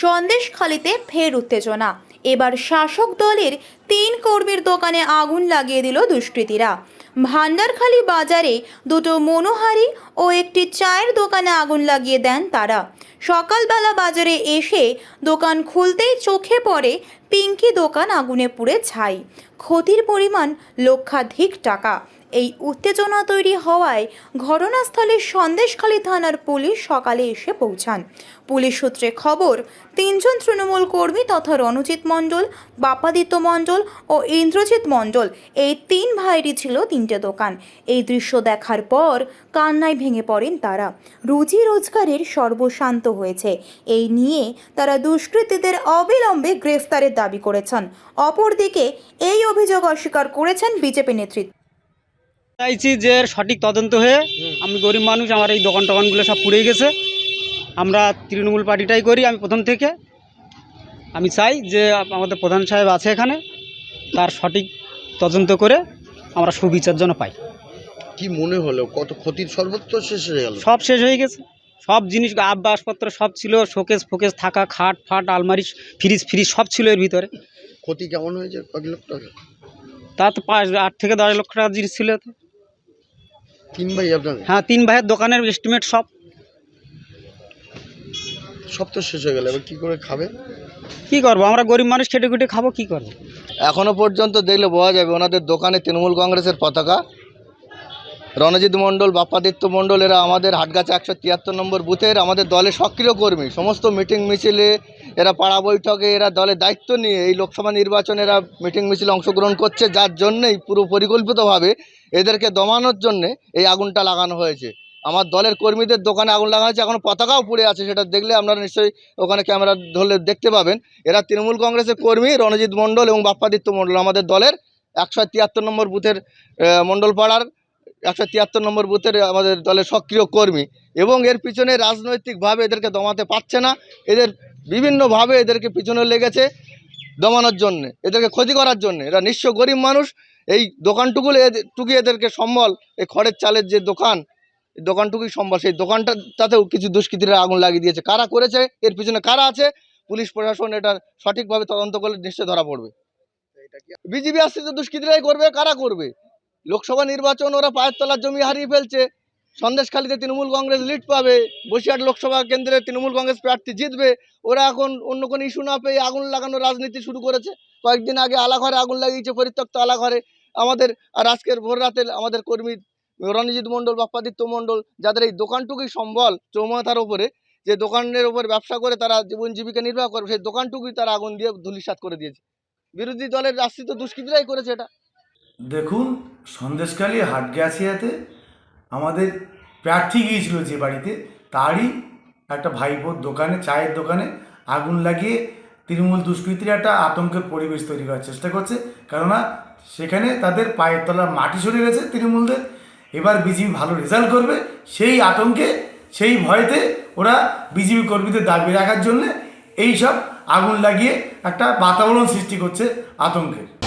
সন্দেশখালিতে ফের উত্তেজনা। এবার শাসক দলের তিন কর্মীর দোকানে আগুন লাগিয়ে দিল দুষ্কৃতীরা। ভান্ডারখালী বাজারে দুটো মনোহারি ও একটি চায়ের দোকানে আগুন লাগিয়ে দেন তারা। সকালবেলা বাজারে এসে দোকান খুলতেই চোখে পড়ে পিঙ্কি দোকান আগুনে পুড়ে ছাই। ক্ষতির পরিমাণ লক্ষাধিক টাকা। এই উত্তেজনা তৈরি হওয়ায় ঘটনাস্থলে সন্দেশখালী থানার পুলিশ সকালে এসে পৌঁছান। পুলিশ সূত্রে খবর, তিনজন তৃণমূল কর্মী তথা রণজিৎ মণ্ডল, বাপাদিত্য মণ্ডল ও ইন্দ্রজিৎ মণ্ডল, এই তিন ভাইয়েরই ছিল তিনটে দোকান। এই দৃশ্য দেখার পর কান্নায় ভেঙে পড়েন তারা। রুজি রোজগারের সর্বশান্ত হয়েছে। এই নিয়ে তারা দুষ্কৃতীদের অবিলম্বে গ্রেফতারের দাবি করেছেন। অপরদিকে এই অভিযোগ অস্বীকার করেছেন বিজেপি নেতৃত্ব। চাইছি যে সঠিক তদন্ত হয়ে আমি গরিব মানুষ, আমার এই দোকান টোকানগুলো সব পুড়ে গেছে। আমরা তৃণমূল পার্টিটাই করি আমি প্রথম থেকে। আমি চাই যে আমাদের প্রধান সাহেব আছে এখানে। তার সঠিক তদন্ত করে আমরা সুবিচার জন্য পাই। কি মনে হলো? কত ক্ষতির সর্বত্র শেষ হয়ে গেল। সব শেষ হয়ে গেছে। সব জিনিস আব্বাসপত্র সব ছিল শোকেস ফোকেস থাকা খাট ফাট আলমারি ফ্রিজ ফ্রিজ সব ছিল এর ভিতরে। ক্ষতি কেমন হয়েছে? কয়েক লক্ষ টাকা? তা তো পাঁচ আট থেকে দশ লক্ষ টাকার জিনিস ছিল তো। তিন ভাই আপনাদের? হ্যাঁ তিন ভাইয়ের দোকানের এস্টিমেট সব। সব তো শেষ হয়ে গেল। এবার কী করে খাবে? কি করব? আমরা গরিব মানুষ খেটে খুটে খাব, কি করব? এখনও পর্যন্ত দেখলে বোঝা যাবে ওনাদের দোকানে তৃণমূল কংগ্রেসের পতাকা। রণজিৎ মণ্ডল, বাপ্পাদিত্য মণ্ডল, এরা আমাদের হাটগাছা একশো তিয়াত্তর নম্বর বুথের আমাদের দলে সক্রিয় কর্মী। সমস্ত মিটিং মিছিলে এরা পাড়া বৈঠকে এরা দলের দায়িত্ব নিয়ে এই লোকসভা নির্বাচনে এরা মিটিং মিছিলে অংশগ্রহণ করছে, যার জন্যেই পুরো পরিকল্পিতভাবে এদেরকে দমানোর জন্যে এই আগুনটা লাগানো হয়েছে। আমার দলের কর্মীদের দোকানে আগুন লাগানো হয়েছে। এখনও পতাকাও পুড়ে আছে, সেটা দেখলে আপনারা নিশ্চয়ই ওখানে ক্যামেরা ধরলে দেখতে পাবেন। এরা তৃণমূল কংগ্রেসের কর্মী, রণজিৎ মণ্ডল এবং বাপ্পাদিত্য মণ্ডল, আমাদের দলের একশো তিয়াত্তর নম্বর বুথের মণ্ডল পাড়ার একশো তিয়াত্তর নম্বর বুথের আমাদের দলের সক্রিয় কর্মী। এবং এর পিছনে রাজনৈতিকভাবে এদেরকে দমাতে পারছে না। এদের বিভিন্নভাবে এদেরকে পিছনে লেগেছে দমানোর জন্যে, এদেরকে ক্ষতি করার জন্যে। এরা নিঃস্ব গরিব মানুষ। এই দোকানটুকু এদের- টুকু এদেরকে সম্বল, এই খড়ের চালের যে দোকান দোকানটুকুই সম্ভব। সেই দোকানটা তাতেও কিছু দুষ্কৃতীরা আগুন লাগিয়ে দিয়েছে। কারা করেছে, এর পিছনে কারা আছে, পুলিশ প্রশাসন এটা সঠিকভাবে তদন্ত করলে নিশ্চয়ই ধরা পড়বে। বিজেপি আসছে তো দুষ্কৃতীরাই করবে, কারা করবে? লোকসভা নির্বাচন, ওরা পায়ের তলার জমি হারিয়ে ফেলছে। সন্দেশখালীতে তৃণমূল কংগ্রেস লিড পাবে। বসিরহাট লোকসভা কেন্দ্রে তৃণমূল কংগ্রেস প্রার্থী জিতবে। ওরা এখন অন্য কোনো ইস্যু না পেয়ে আগুন লাগানোর রাজনীতি শুরু করেছে। কয়েকদিন আগে আলাঘরে আগুন লাগিয়েছে পরিত্যক্ত আলাঘরে। আমাদের আর আজকের ভোর রাতে আমাদের কর্মী রণজিৎ মণ্ডল, বাপ্পাদিত্য মণ্ডল, যাদের এই দোকানটুকুই সম্বল চৌমাথার ওপরে, যে দোকানের ওপর ব্যবসা করে তারা জীবন জীবিকা নির্বাহ করে, সেই দোকানটুকুই তারা আগুন দিয়ে ধুলিসাৎ করে দিয়েছে। বিরোধী দলের আশ্রিত দুষ্কৃতীরাই করেছে এটা। দেখুন সন্দেশকালী হাটগ্যাসিয়াতে আমাদের প্রার্থী গিয়েছিল যে বাড়িতে, তারই একটা ভাইপোর দোকানে, চায়ের দোকানে আগুন লাগিয়ে তৃণমূল দুষ্কৃতীরা একটা আতঙ্কের পরিবেশ তৈরি করার চেষ্টা করছে। কেননা, সেখানে তাদের পায়ের তলার মাটি সরে গেছে তৃণমূলদের। এবার বিজেপি ভালো রেজাল্ট করবে, সেই আতঙ্কে, সেই ভয়েতে ওরা বিজেপি কর্মীদের দাবি রাখার জন্যে এইসব আগুন লাগিয়ে একটা বাতাবরণ সৃষ্টি করছে আতঙ্কের।